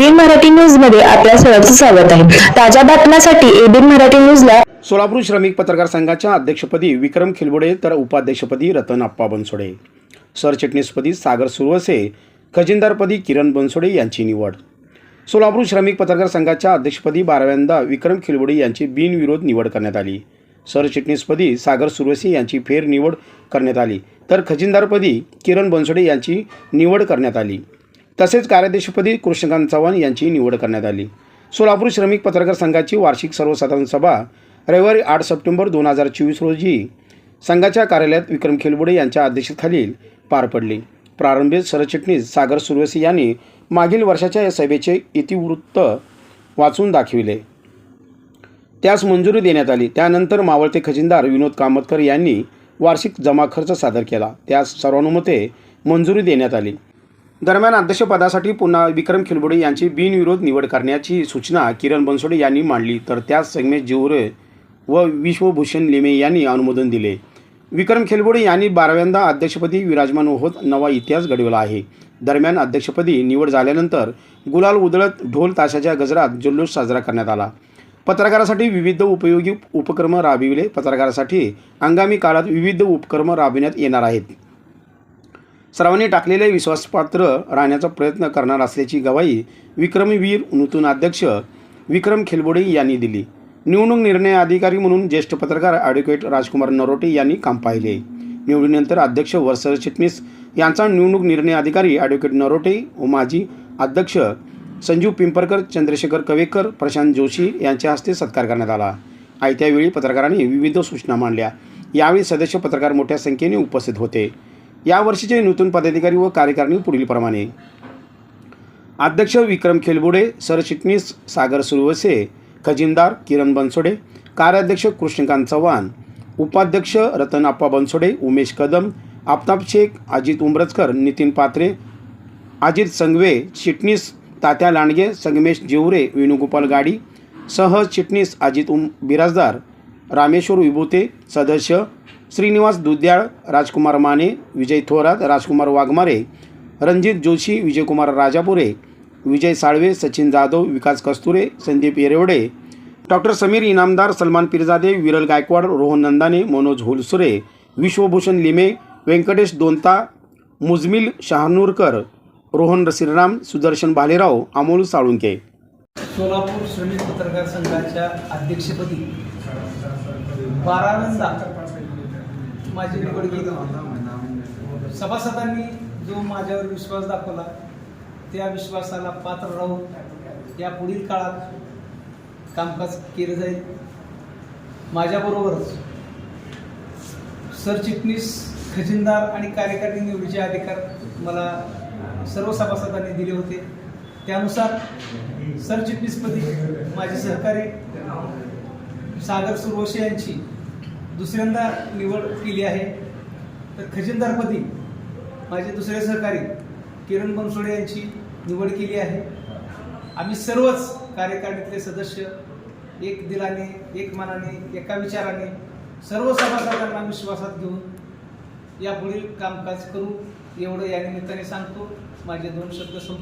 एबीन मराठी न्यूजमध्ये आपल्या सर्वांचं स्वागत आहे. ताज्या बातम्यांसाठी एबीन मराठी न्यूजला सोलापूर श्रमिक पत्रकार संघाच्या अध्यक्षपदी विक्रम खिलबोडे तर उपाध्यक्षपदी रतन आप्पा बनसोडे. सरचिटणीसपदी सागर सुरवसे खजिनदारपदी किरण बनसोडे यांची निवड. सोलापूर श्रमिक पत्रकार संघाच्या अध्यक्षपदी बाराव्यांदा विक्रम खिलबोडे यांची बिनविरोध निवड करण्यात आली. सरचिटणीसपदी सागर सुरवसे यांची फेरनिवड करण्यात आली तर खजिनदारपदी किरण बनसोडे यांची निवड करण्यात आली. तसेच कार्याध्यक्षपदी कृष्णकांत चव्हाण यांची निवड करण्यात आली. सोलापूर श्रमिक पत्रकार संघाची वार्षिक सर्वसाधारण सभा रविवारी आठ सप्टेंबर दोन हजार चोवीस रोजी संघाच्या कार्यालयात विक्रम खेलबुडे यांच्या अध्यक्षतेखाली पार पडली. प्रारंभी सरचिटणीस सागर सुरवसी यांनी मागील वर्षाच्या या सभेचे इतिवृत्त वाचून दाखविले. त्यास मंजुरी देण्यात आली. त्यानंतर मावळते खजिनदार विनोद कामतकर यांनी वार्षिक जमा खर्च सादर केला. त्यास सर्वानुमते मंजुरी देण्यात आली. दरम्यान अध्यक्षपदासाठी पुन्हा विक्रम खिलबुडे यांची बिनविरोध निवड करण्याची सूचना किरण बनसोडे यांनी मांडली. तर त्यास संगमेश जिवरे व विश्वभूषण लिमे यांनी अनुमोदन दिले. विक्रम खेलबोडे यांनी बाराव्यांदा अध्यक्षपदी विराजमान होत नवा इतिहास घडवला आहे. दरम्यान अध्यक्षपदी निवड झाल्यानंतर गुलाल उधळत ढोल ताशाच्या गजरात जल्लोष साजरा करण्यात आला. पत्रकारासाठी विविध उपयोगी उपक्रम राबविले. पत्रकारासाठी आगामी काळात विविध उपक्रम राबविण्यात येणार आहेत. सर्वांनी टाकलेले विश्वासपात्र राहण्याचा प्रयत्न करणार असल्याची गवाही विक्रमवीर नूतन अध्यक्ष विक्रम खेलबोडे यांनी दिली. निवडणूक निर्णय अधिकारी म्हणून ज्येष्ठ पत्रकार ॲडव्होकेट राजकुमार नरोटे यांनी काम पाहिले. निवडीनंतर अध्यक्ष व चिटणीस यांचा निवडणूक निर्णय अधिकारी ॲडव्होकेट नरोटे व माजी अध्यक्ष संजीव पिंपरकर चंद्रशेखर कवेकर प्रशांत जोशी यांच्या हस्ते सत्कार करण्यात आला. आयत्यावेळी पत्रकारांनी विविध सूचना मांडल्या. यावेळी सदस्य पत्रकार मोठ्या संख्येने उपस्थित होते. यावर्षीचे नूतन पदाधिकारी व कार्यकारिणी पुढीलप्रमाणे अध्यक्ष विक्रम खेलबुडे सरचिटणीस सागर सुरवसे खजिनदार किरण बनसोडे कार्याध्यक्ष कृष्णकांत चव्हाण उपाध्यक्ष रतन आप्पा बनसोडे उमेश कदम आफताब शेख अजित उमरजकर नितीन पात्रे अजित संघवे चिटणीस तात्या लांडगे संगमेश जिवरे वेणुगोपाल गाडी सह चिटणीस अजित उम बिराजदार रामेश्वर विभूते सदस्य श्रीनिवास दुद्याळ राजकुमार माने विजय थोरात राजकुमार वाघमारे रणजित जोशी विजयकुमार राजापुरे विजय साळवे सचिन जाधव विकास कस्तुरे संदीप येरवडे डॉक्टर समीर इनामदार सलमान पिरजादे विरल गायकवाड रोहन नंदाने मनोज होलसुरे विश्वभूषण लिमे व्यंकटेश दोंता मुजमिल शहानूरकर रोहन रसिराम सुदर्शन भालेराव अमोल साळुंके. सोलापूर श्रमिक पत्रकार संघाच्या अध्यक्षपदी बाराव्यांदा माझी निवड केली सभासदांनी जो माझ्यावर विश्वास दाखवला त्या विश्वासाला पात्र राहून या पुढील काळात कामकाज केलं जाईल. माझ्याबरोबरच सरचिटणीस खजिनदार आणि कार्यकारिणी निवडीचे अधिकार मला सर्व सभासदांनी दिले होते. त्यानुसार सरचिटणीसपदी माझे सहकारी सागर सुरवशे यांची दुसऱ्यांदा निवड केली आहे. तर खजिनदारपदी माझे दुसरे सहकारी किरण बनसोडे यांची निवड केली आहे. आम्ही सर्वच कार्यकारिणीतले सदस्य एक दिलाने एक मनाने एका विचाराने सर्व सभासदांना विश्वासात घेऊन यापुढील कामकाज करू. एवढं या निमित्ताने सांगतो. माझे दोन शब्द संपू.